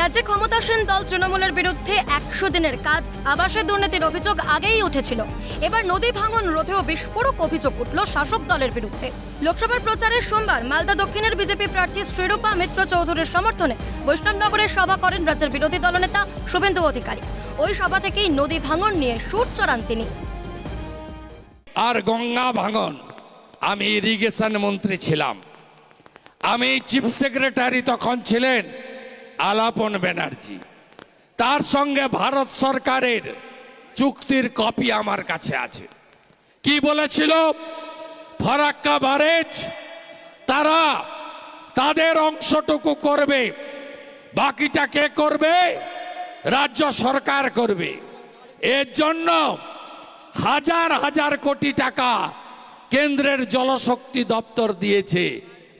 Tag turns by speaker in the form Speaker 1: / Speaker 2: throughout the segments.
Speaker 1: রাজ্যে ক্ষমতাসীন দল তৃণমূলের বিরুদ্ধে একশো দিনের কাজ, আবাসের দুর্নীতির অভিযোগ আগেই উঠেছিল। এবার নদী ভাঙন রোধেও বিস্ফোরক অভিযোগ উঠল শাসক দলের বিরুদ্ধে। লোকসভার প্রচারের সোমবার মালদা দক্ষিণের বিজেপি প্রার্থী শ্রীরূপা মিত্র চৌধুরীর সমর্থনে বৈষ্ণবনগরে সভা করেন রাজ্যের বিরোধী দলনেতা শুভেন্দু অধিকারী। ওই সভা থেকেই নদী ভাঙন নিয়ে সুর চড়ান তিনি।
Speaker 2: আর গঙ্গা ভাঙন। আমি ইরিগেশন মন্ত্রী ছিলাম। আমি চিফ সেক্রেটারি তখন ছিলেন। আলাপন ব্যানার্জি। তার সঙ্গে ভারত সরকারের চুক্তির কপি আমার কাছে আছে। কি বলেছিল? ফরাক্কা বারেজ, তারা তাদের অংশটুকু করবে, বাকিটা কে করবে? রাজ্য সরকার করবে। এর জন্য হাজার হাজার কোটি টাকা কেন্দ্রের জলশক্তি দপ্তর দিয়েছে।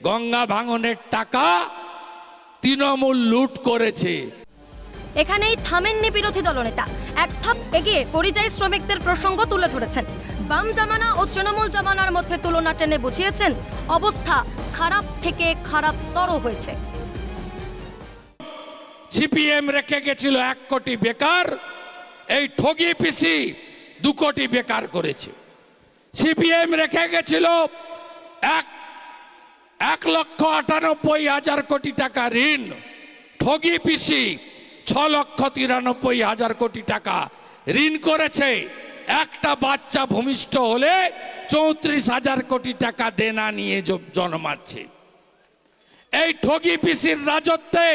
Speaker 2: গঙ্গা ভাঙনের টাকা তৃণমূল লুট করেছে।
Speaker 1: এখানেই থামেননি বিরোধী দলনেতা। এক ধাপ এগিয়ে পরিযায়ী শ্রমিকদের প্রসঙ্গ তুলে ধরেছেন। বাম জামানা ও তৃণমূল জামানার মধ্যে তুলনা টেনে বুঝিয়েছেন অবস্থা খারাপ থেকে খারাপতর হয়েছে।
Speaker 2: সিপিএম রেখে গেছিল এক কোটি বেকার এই ঠগি পিসি দু কোটি বেকার করেছে। সিপিএম রেখে গেছিল এক এক লক্ষ আটানব্বই হাজার কোটি টাকা ঋণ, ঠগি পিসি, ছ লক্ষ তিরানব্বই হাজার কোটি টাকা ঋণ করেছে। একটা বাচ্চা ভূমিষ্ঠ হলে চৌত্রিশ হাজার কোটি টাকা দেনা নিয়ে জন্মাচ্ছে এই ঠগি পিসির রাজত্বে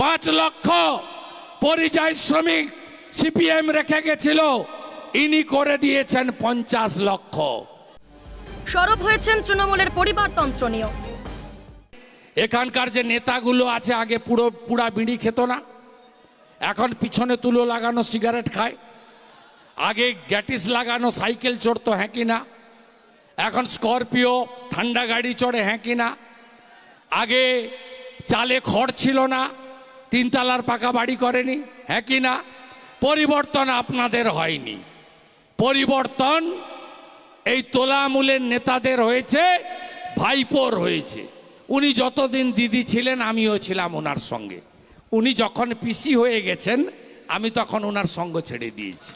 Speaker 2: পাঁচ লক্ষ পরিযায়ী শ্রমিক সিপিএম রেখে গেছিল। ইনি করে দিয়েছেন পঞ্চাশ লক্ষ।
Speaker 1: সরব হয়েছেন তৃণমূলের পরিবারতন্ত্র নিয়েও।
Speaker 2: এখানকার যে নেতাগুলো আছে, আগে পুরো, পুরা বিড়ি খেত না। এখন পিছনে তুলো লাগানো সিগারেট খায়। আগে গ্যাটিস লাগানো সাইকেল চড়তো হ্যাঁ কি না? এখন স্করপিও, ঠান্ডা গাড়ি চড়ে হ্যাঁ কি না? আগে চালে খড় ছিল না, তিনতলার পাকা বাড়ি করেনি হ্যাঁ কি না? পরিবর্তন আপনাদের হয়নি। পরিবর্তন এই তোলামূলের নেতাদের হয়েছে, ভাইপোর হয়েছে। উনি যতদিন দিদি ছিলেন, আমিও ছিলাম ওনার সঙ্গে। উনি যখন পিসি হয়ে গেছেন, আমি তখন ওনার সঙ্গ ছেড়ে দিয়েছি।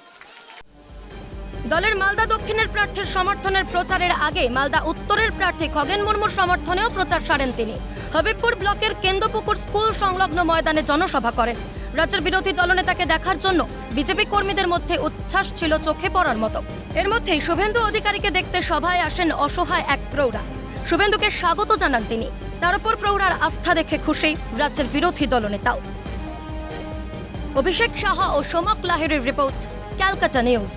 Speaker 1: দলের মালদা দক্ষিণের প্রার্থীর সমর্থনের প্রচারের আগে মালদা উত্তরের প্রার্থী খগেন মুর্মুর সমর্থনেও প্রচার সারেন তিনি। হবিবপুর ব্লকের কেন্দ্রপুকুর স্কুল সংলগ্ন ময়দানে জনসভা করেন। রাজ্যের বিরোধী দলনেতাকে দেখার জন্য বিজেপি কর্মীদের মধ্যে উচ্ছ্বাস ছিল চোখে পড়ার মতো। এর মধ্যেই শুভেন্দু অধিকারীকে দেখতে সভায় আসেন অসহায় এক প্রৌঢ়া। শুভেন্দুকে স্বাগত জানান তিনি। তার উপর প্রৌঢ়ার আস্থা দেখে খুশি রাজ্যের বিরোধী দলনেতাও। অভিষেক সাহা ও সোমক লাহিরের রিপোর্ট, ক্যালকাটা নিউজ।